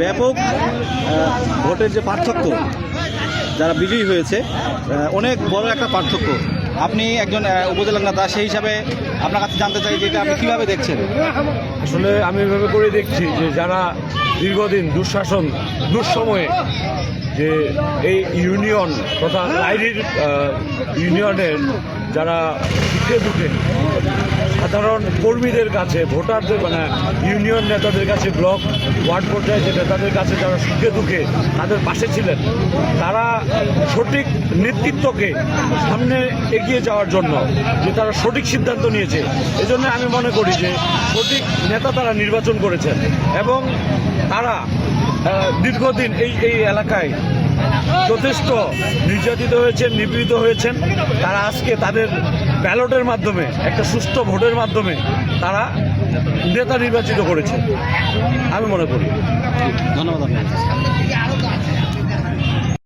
ব্যাপক ভোটের যে পার্থক্য, যারা বিজয়ী হয়েছে অনেক বড় একটা পার্থক্য। আপনি একজন উপজেলা নেতা, সেই হিসাবে আপনার কাছে জানতে চাই যে এটা আপনি কীভাবে দেখছেন? আসলে আমি এভাবে করে দেখছি যে যারা দীর্ঘদিন দুঃশাসন, দুঃসময়ে যে এই ইউনিয়ন তথা লাইরির ইউনিয়নের যারা দুঃখে দুঃখে সাধারণ কর্মীদের কাছে, ভোটারদের মানে ইউনিয়ন নেতাদের কাছে, ব্লক ওয়ার্ড পর্যায়ে যে নেতাদের কাছে যারা সুখে দুঃখে তাদের পাশে ছিলেন, তারা সঠিক নেতৃত্বকে সামনে এগিয়ে যাওয়ার জন্য যে তারা সঠিক সিদ্ধান্ত নিয়েছে, এজন্য আমি মনে করি যে সঠিক নেতা তারা নির্বাচন করেছেন এবং তারা দীর্ঘদিন এই এই এলাকায় যথেষ্ট নির্যাতিত হয়েছেন, নিপীড়িত হয়েছেন। তারা আজকে তাদের ব্যালটের মাধ্যমে, একটা সুষ্ঠু ভোটের মাধ্যমে তারা নেতা নির্বাচিত করেছে। আমি মনে করি। ধন্যবাদ